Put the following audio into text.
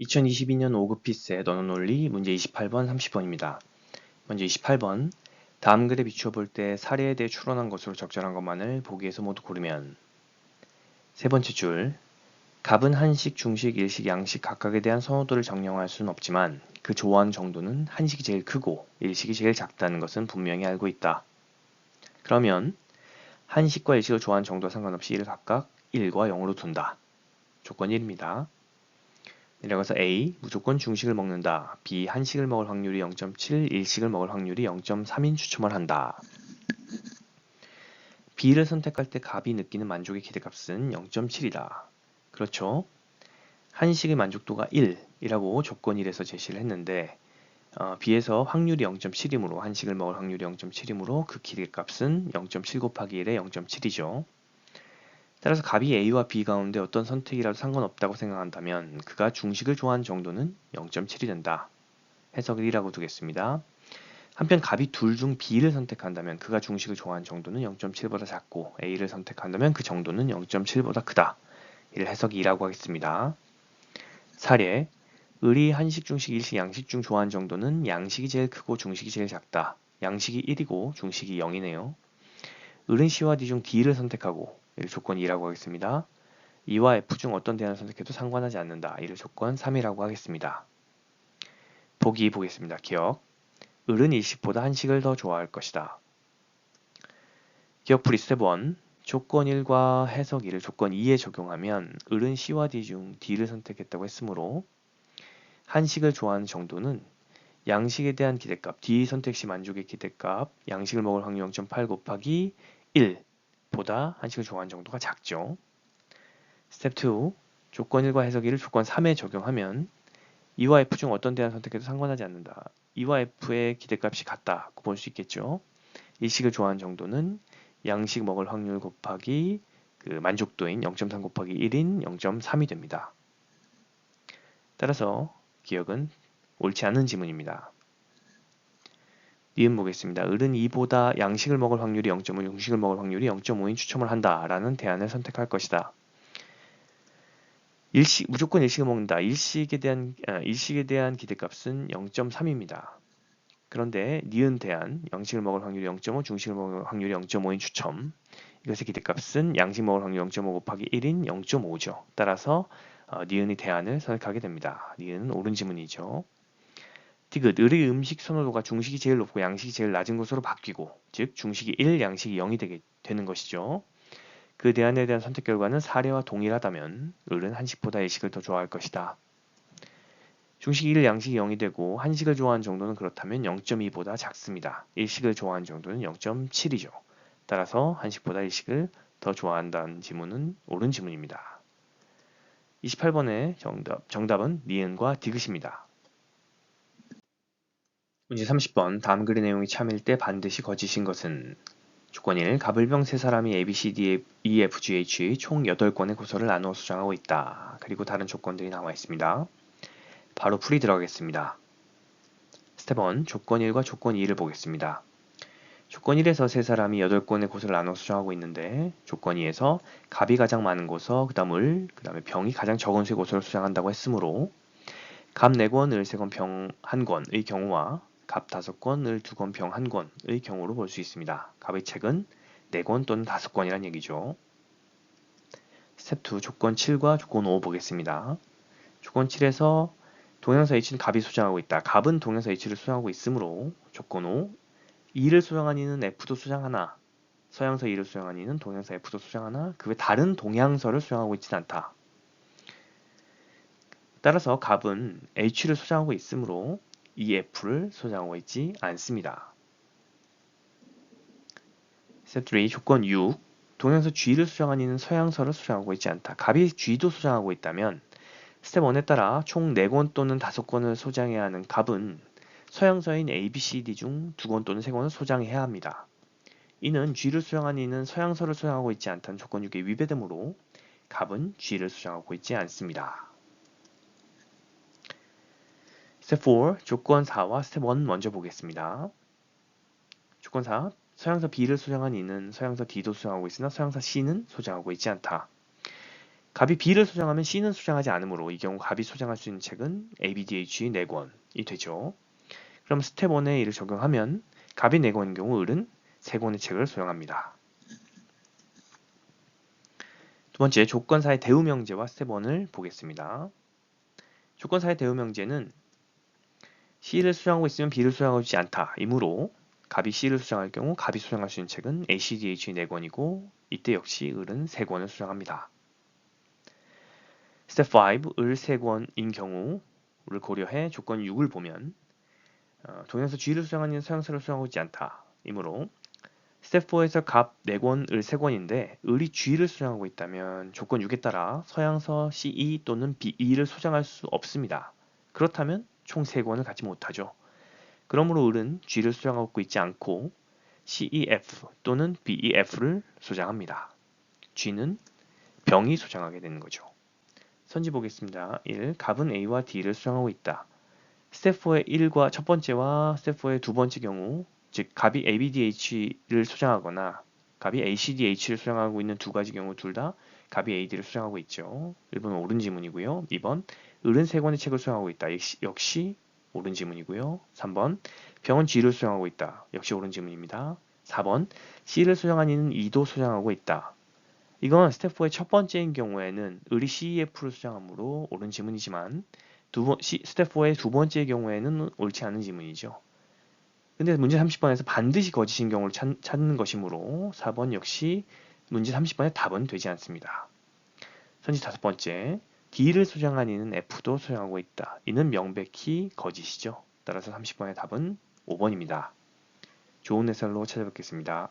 2022년 5급 피스의 너는 논리 문제 28번 30번입니다. 먼저 28번 다음 글에 비추어 볼 때 사례에 대해 추론한 것으로 적절한 것만을 보기에서 모두 고르면 세 번째 줄 갑은 한식, 중식, 일식, 양식 각각에 대한 선호도를 정령할 수는 없지만 그 좋아하는 정도는 한식이 제일 크고 일식이 제일 작다는 것은 분명히 알고 있다. 그러면 한식과 일식을 좋아하는 정도와 상관없이 이를 각각 1과 0으로 둔다. 조건 1입니다. 내려가서 A 무조건 중식을 먹는다. B 한식을 먹을 확률이 0.7, 일식을 먹을 확률이 0.3인 추첨을 한다. B를 선택할 때 갑이 느끼는 만족의 기대값은 0.7이다. 그렇죠? 한식의 만족도가 1이라고 조건 1에서 제시를 했는데 어, B에서 확률이 0.7이므로 한식을 먹을 확률이 0.7이므로 그 기대값은 0.7 곱하기 1의 0.7이죠. 따라서 갑이 A와 B 가운데 어떤 선택이라도 상관없다고 생각한다면 그가 중식을 좋아하는 정도는 0.7이 된다. 해석을 1라고 두겠습니다. 한편 갑이 둘 중 B를 선택한다면 그가 중식을 좋아하는 정도는 0.7보다 작고 A를 선택한다면 그 정도는 0.7보다 크다. 이를 해석 2라고 하겠습니다. 사례 을이 한식, 중식, 일식, 양식 중 좋아하는 정도는 양식이 제일 크고 중식이 제일 작다. 양식이 1이고 중식이 0이네요. 을은 C와 D 중 D를 선택하고 조건 2라고 하겠습니다. E와 F 중 어떤 대안을 선택해도 상관하지 않는다. 이를 조건 3이라고 하겠습니다. 보기 보겠습니다. 기억. 을은 일식보다 한식을 더 좋아할 것이다. 기억 스텝 1. 조건 1과 해석 2를 조건 2에 적용하면 을은 C와 D 중 D를 선택했다고 했으므로 한식을 좋아하는 정도는 양식에 대한 기대값, D 선택 시 만족의 기대값, 양식을 먹을 확률 0.8 곱하기 1 보다 한식을 좋아하는 정도가 작죠. 스텝 2. 조건 1과 해석 2를 조건 3에 적용하면 E와 F 중 어떤 대안 선택해도 상관하지 않는다. E와 F의 기대값이 같다고 볼 수 있겠죠. 일식을 좋아하는 정도는 양식 먹을 확률 곱하기 그 만족도인 0.3 곱하기 1인 0.3이 됩니다. 따라서 기억은 옳지 않은 지문입니다. 니은 보겠습니다. 을은 2보다 양식을 먹을 확률이 0.5, 중식을 먹을 확률이 0.5인 추첨을 한다라는 대안을 선택할 것이다. 일식, 무조건 일식을 먹는다. 일식에 대한, 아, 일식에 대한 기대값은 0.3입니다. 그런데 니은 대안, 양식을 먹을 확률이 0.5, 중식을 먹을 확률이 0.5인 추첨. 이것의 기대값은 양식 먹을 확률 0.5 곱하기 1인 0.5죠. 따라서 어, 니은이 대안을 선택하게 됩니다. 니은은 옳은 지문이죠. 디귿, 을의 음식 선호도가 중식이 제일 높고 양식이 제일 낮은 것으로 바뀌고 즉 중식이 1, 양식이 0이 되게 되는 것이죠. 그 대안에 대한 선택 결과는 사례와 동일하다면 을은 한식보다 일식을 더 좋아할 것이다. 중식이 1, 양식이 0이 되고 한식을 좋아하는 정도는 그렇다면 0.2보다 작습니다. 일식을 좋아하는 정도는 0.7이죠. 따라서 한식보다 일식을 더 좋아한다는 지문은 옳은 지문입니다. 28번의 정답, 정답은 니은과 디귿입니다. 문제 30번 다음 글의 내용이 참일 때 반드시 거짓인 것은 조건 1. 갑을병 세 사람이 A, B, C, D, E, F, G, H 총 8건의 고서를 나누어 수정하고 있다. 그리고 다른 조건들이 나와 있습니다. 바로 풀이 들어가겠습니다. 스텝 1. 조건 1과 조건 2를 보겠습니다. 조건 1에서 세 사람이 8건의 고서를 나눠 수정하고 있는데 조건 2에서 갑이 가장 많은 고서, 그 다음 을, 그 다음에 병이 가장 적은 수의 고서를 수정한다고 했으므로 갑 4권, 을 3권, 병 1권의 경우와 갑 5권, 을 2권, 병 1권의 경우로 볼 수 있습니다. 갑의 책은 4권 또는 5권이란 얘기죠. 스텝 2 조건 7과 조건 5 보겠습니다. 조건 7에서 동영사 H는 갑이 수정하고 있다. 갑은 동영사 H를 수정하고 있으므로 조건 5 2를 수정한 이는 F도 수정하나 서양서 2를 수정한 이는 동영사 F도 수정하나 그 외 다른 동양서를 수정하고 있지는 않다. 따라서 갑은 H를 수정하고 있으므로 EF를 소장하고 있지 않습니다. 스텝 3 조건 6 동양서 G를 수정한 이는 서양서를 수정하고 있지 않다. 갑이 G도 수정하고 있다면 스텝 1에 따라 총 4권 또는 5권을 소장해야 하는 갑은 서양서인 A, B, C, D 중 2권 또는 3권을 소장해야 합니다. 이는 G를 수정한 이는 서양서를 수정하고 있지 않다는 조건 6에 위배되므로 갑은 G를 수정하고 있지 않습니다. 스텝 4 조건 4와 스텝 1 먼저 보겠습니다. 조건 4 서양서 B를 수정한 이는 서양서 D도 수정하고 있으나 서양서 C는 수정하고 있지 않다. 갑이 B를 소장하면 C는 소장하지 않으므로 이 경우 갑이 소장할 수 있는 책은 ABDH 4권이 되죠. 그럼 스텝 1에 이를 적용하면 갑이 4권인 경우 을은 3권의 책을 소장합니다. 두 번째 조건사의 대우명제와 스텝 1을 보겠습니다. 조건사의 대우명제는 C를 수정하고 있으면 B를 수정하고 있지 않다. 이므로 갑이 C를 수정할 경우 갑이 수정할 수 있는 책은 ACDH 4권이고 이때 역시 을은 3권을 수정합니다. 스텝 5, 을 3권인 경우를 고려해 조건 6을 보면 어, 동영서 G를 수정하는 서형사를 수정하고 있지 않다. 이므로 스텝 4에서 갑 4권, 을 3권인데 을이 G를 수정하고 있다면 조건 6에 따라 서양서 CE 또는 BE를 수정할 수 없습니다. 그렇다면 총 3권을 갖지 못하죠. 그러므로 을은 G를 수정하고 있지 않고 CEF 또는 BEF를 소장합니다. G는 병이 소장하게 되는 거죠. 선지 보겠습니다. 1. 갑은 A와 D를 수정하고 있다. 스텝 4의 1과 첫 번째와 스텝 4의 두 번째 경우 즉 갑이 ABDH를 수정하거나 갑이 ACDH를 수정하고 있는 두 가지 경우 둘 다 갑이 AD를 수정하고 있죠. 1번은 옳은 지문이고요. 2번 을은 세 권의 책을 수정하고 있다. 역시, 역시 옳은 지문이고요. 3번 병은 G를 수정하고 있다. 역시 옳은 지문입니다. 4번 C를 수정한 이는 E도 수정하고 있다. 이건 스텝 4의 첫 번째인 경우에는 을이 CEF를 수정하므로 옳은 지문이지만 두 번, 스텝 4의 두 번째의 경우에는 옳지 않은 지문이죠. 근데 문제 30번에서 반드시 거짓인 경우를 찾, 찾는 것이므로 4번 역시 문제 30번의 답은 되지 않습니다. 선지 다섯 번째, D를 수정한 이는 F도 수정하고 있다. 이는 명백히 거짓이죠. 따라서 30번의 답은 5번입니다. 좋은 해설로 찾아뵙겠습니다.